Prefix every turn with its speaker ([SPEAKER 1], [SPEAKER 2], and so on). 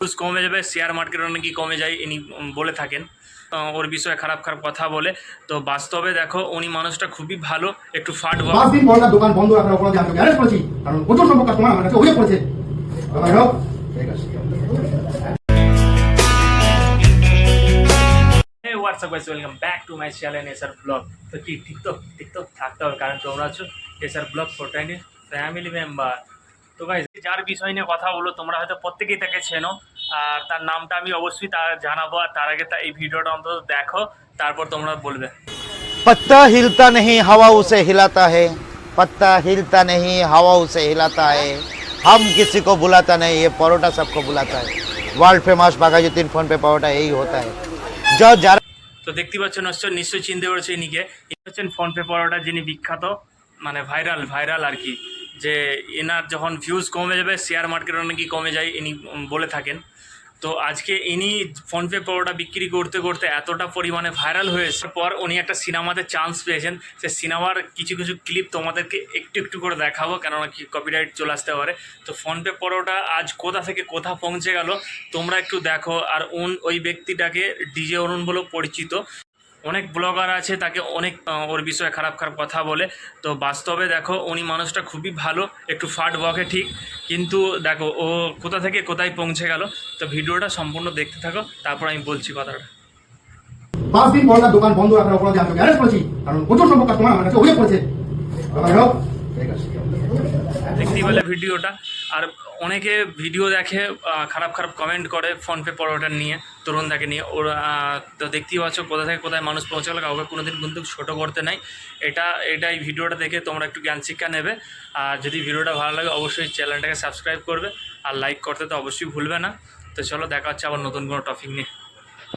[SPEAKER 1] Views কমে যাবে share market নাকি কমে যায় ইনি বলে থাকেন। ওর বিষয়ে খারাপ খারাপ কথা বলে। তো বাস্তবে দেখো উনি মানুষটা খুবই ভালো একটু ফাট
[SPEAKER 2] পাঁচ দিন পর দোকান বন্ধ রাখার অপরাধে আমি অ্যারেস্ট করেছি কারণ প্রচুর সংখ্যক কাস্টমার আমার কাছে অভিযোগ করেছে। ঠিক আছে।
[SPEAKER 1] WhatsApp guys welcome back to my channel SR blog তো কি টিকটক টিকটক থাকতে হবে কারণ তোমরা আছো এসআর ব্লগ ফোরটাইনি ফ্যামিলি মেম্বার তো গাইস যার বিষয় নিয়ে কথা বলো তোমরা হয়তো প্রত্যেকেই তাকে চেনো আর তার নামটা আমি অবশ্যই তার জানাবো আর তার আগে তা এই ভিডিওটা অন্তত দেখো তারপর তোমরা বলবে
[SPEAKER 3] पत्ता हिलता नहीं हवा उसे हिलाता है पत्ता हिलता नहीं हवा उसे हिलाता है हम किसी को बुलाता नहीं ये परोटा सबको बुलाता है वर्ल्ड फेमस बाघाजुद्दीन फोन पे परोटा यही होता है जो जरा
[SPEAKER 1] তো দেখতে পাচ্ছেন নিশ্চয় নিশ্চয়ই চিনতে পেরেছে ইনিকে ইনি হচ্ছেন ফোনপে পরোটা যিনি বিখ্যাত মানে ভাইরাল ভাইরাল আর কি যে এনার যখন ভিউজ কমে যাবে শেয়ার মার্কেট নাকি কমে যায়, ইনি বলে থাকেন। তো আজকে ইনি ফোনপে পরোটা বিক্রি করতে করতে এতটা পরিমাণে ভাইরাল হয়েছে। পর উনি একটা সিনেমাতে চান্স পেয়েছেন। সে সিনেমার কিছু কিছু ক্লিপ তোমাদেরকে একটু একটু করে দেখাবো, কেননা কি কপিরাইট চলে আসতে পারে। তো ফোনপে পরোটা আজ কোথা থেকে কোথা পৌঁছে গেল, তোমরা একটু দেখো। আর উন, ওই ব্যক্তিটাকে ডিজে অরুণ বলেও পরিচিত। অনেক ব্লগার আছে, তাকে অনেক ওর বিষয়ে খারাপ খারাপ কথা বলে। তো বাস্তবে দেখো, উনি মানুষটা খুবই ভালো, একটু ফাট বকে ঠিক। কিন্তু দেখো, ও কোথা থেকে কোথায় পৌঁছে গেল, তো ভিডিওটা সম্পূর্ণ দেখতে থাকো, তারপর আমি বলছি কথাটা।
[SPEAKER 2] পাঁচ দিন বন্ধ রাখার অপরাধে আমি অ্যারেস্ট করেছি। কারণ প্রচুর সম্পর্ক তোমার আমার কাছে অভিযোগ করেছে।
[SPEAKER 1] দেখতেই পেলে ভিডিওটা। আর অনেকে ভিডিও দেখে খারাপ খারাপ কমেন্ট করে ফোনপে পরোটা নিয়ে, তরুণদাকে নিয়ে। ওরা তো দেখতেই পাচ্ছ কোথা থেকে কোথায় মানুষ পৌঁছে গেলো কাউকে কোনোদিন কিন্তু ছোটো করতে নাই। এটা এটা এই ভিডিওটা দেখে তোমরা একটু জ্ঞান শিক্ষা নেবে। আর যদি ভিডিওটা ভালো লাগে, অবশ্যই চ্যানেলটাকে সাবস্ক্রাইব করবে। আর লাইক করতে তো অবশ্যই ভুলবে না। তো চলো, দেখা হচ্ছে আবার নতুন কোনো টপিক নিয়ে।